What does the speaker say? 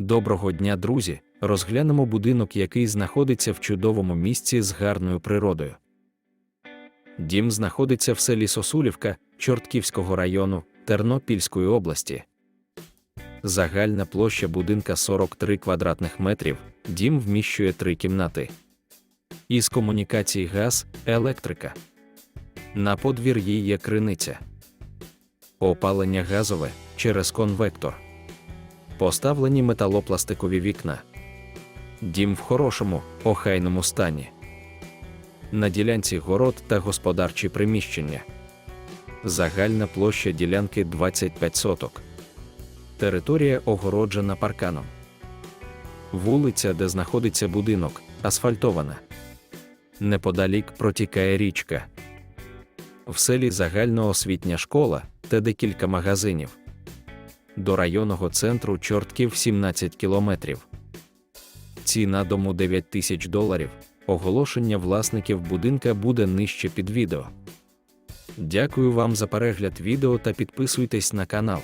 Доброго дня, друзі! Розглянемо будинок, який знаходиться в чудовому місці з гарною природою. Дім знаходиться в селі Сосулівка Чортківського району Тернопільської області. Загальна площа будинка 43 квадратних метрів, дім вміщує три кімнати. Із комунікацій газ, електрика. На подвір'ї є криниця. Опалення газове через конвектор. Поставлені металопластикові вікна. Дім в хорошому, охайному стані. На ділянці город та господарчі приміщення. Загальна площа ділянки 25 соток. Територія огороджена парканом. Вулиця, де знаходиться будинок, асфальтована. Неподалік протікає річка. В селі загальноосвітня школа та декілька магазинів. До районного центру Чортків 17 кілометрів. Ціна дому 9 тисяч доларів. Оголошення власників будинка буде нижче під відео. Дякую вам за перегляд відео та підписуйтесь на канал.